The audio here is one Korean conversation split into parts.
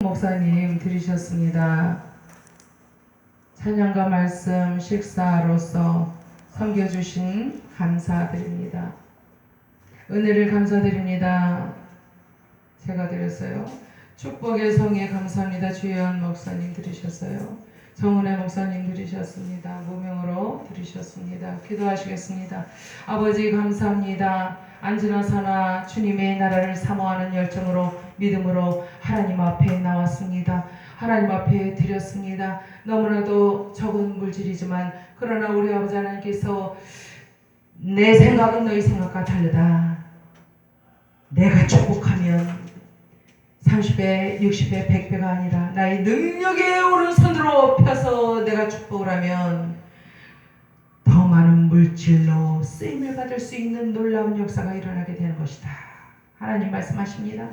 목사님 들으셨습니다. 찬양과 말씀 식사로서 섬겨주신 감사드립니다. 은혜를 감사드립니다. 제가 드렸어요. 축복의 성에 감사합니다. 주연 목사님 들으셨어요. 정은혜 목사님 들으셨습니다. 무명으로 들으셨습니다. 기도하시겠습니다. 아버지 감사합니다. 안지나 사나 주님의 나라를 사모하는 열정으로 믿음으로 하나님 앞에 나왔습니다. 하나님 앞에 드렸습니다. 너무나도 적은 물질이지만 그러나 우리 아버지 하나님께서 내 생각은 너희 생각과 다르다. 내가 축복하면 30배, 60배, 100배가 아니라 나의 능력의 오른손으로 펴서 내가 축복을 하면 더 많은 물질로 쓰임을 받을 수 있는 놀라운 역사가 일어나게 되는 것이다. 하나님 말씀하십니다.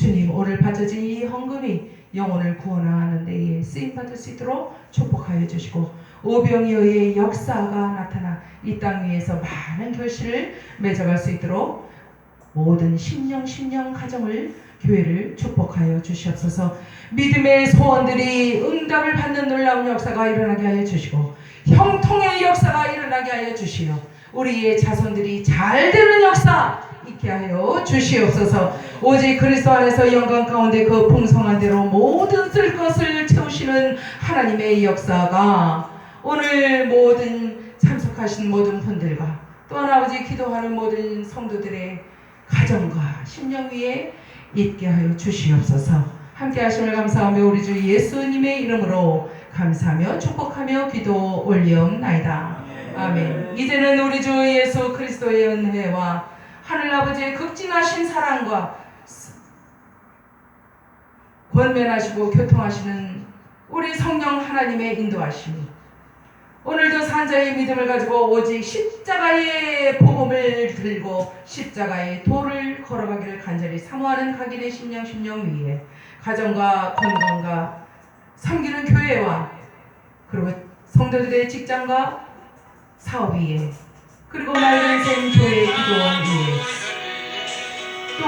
주님 오늘 바쳐진 이 헌금이 영혼을 구원하는 데에 쓰임 받을 수 있도록 축복하여 주시고 오병이어 의 역사가 나타나 이 땅 위에서 많은 결실을 맺어갈 수 있도록 모든 심령 심령 가정을 교회를 축복하여 주시옵소서. 믿음의 소원들이 응답을 받는 놀라운 역사가 일어나게 하여 주시고 형통의 역사가 일어나게 하여 주시어 우리의 자손들이 잘 되는 역사 있게 하여 주시옵소서 오직 그리스도 안에서 영광 가운데 그 풍성한 대로 모든 쓸 것을 채우시는 하나님의 역사가 오늘 모든 참석하신 모든 분들과 또한 아버지 기도하는 모든 성도들의 가정과 심령 위에 있게 하여 주시옵소서 함께 하심을 감사하며 우리 주 예수님의 이름으로 감사하며 축복하며 기도 올리옵나이다. 아멘. 이제는 우리 주 예수 그리스도의 은혜와 하늘 아버지의 극진하신 사랑과 권면하시고 교통하시는 우리 성령 하나님의 인도하심이 오늘도 산자의 믿음을 가지고 오직 십자가의 복음을 들고 십자가의 도를 걸어가기를 간절히 사모하는 각인의 심령 심령 위에 가정과 건강과 섬기는 교회와 그리고 성도들의 직장과 사업 위에 그리고 맑은 인생 교회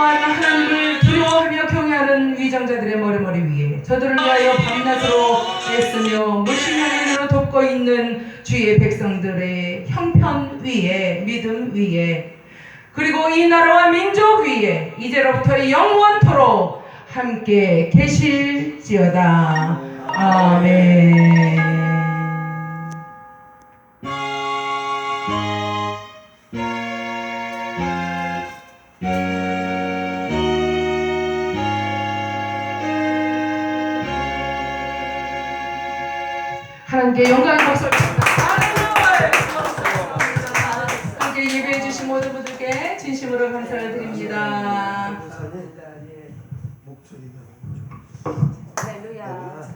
또한 하나님을 두려워하며 경외하는 위정자들의 머리머리 위에 저들을 위하여 밤낮으로 애쓰며 무심한으로 돕고 있는 주의 백성들의 형편 위에 믿음 위에 그리고 이 나라와 민족 위에 이제로부터 영원토록 함께 계실지어다 아멘. 하나님께 영광의 박수를. 함께 예배해 주신 모든 분들께 진심으로 감사를 드립니다. 목소리가 할렐루야.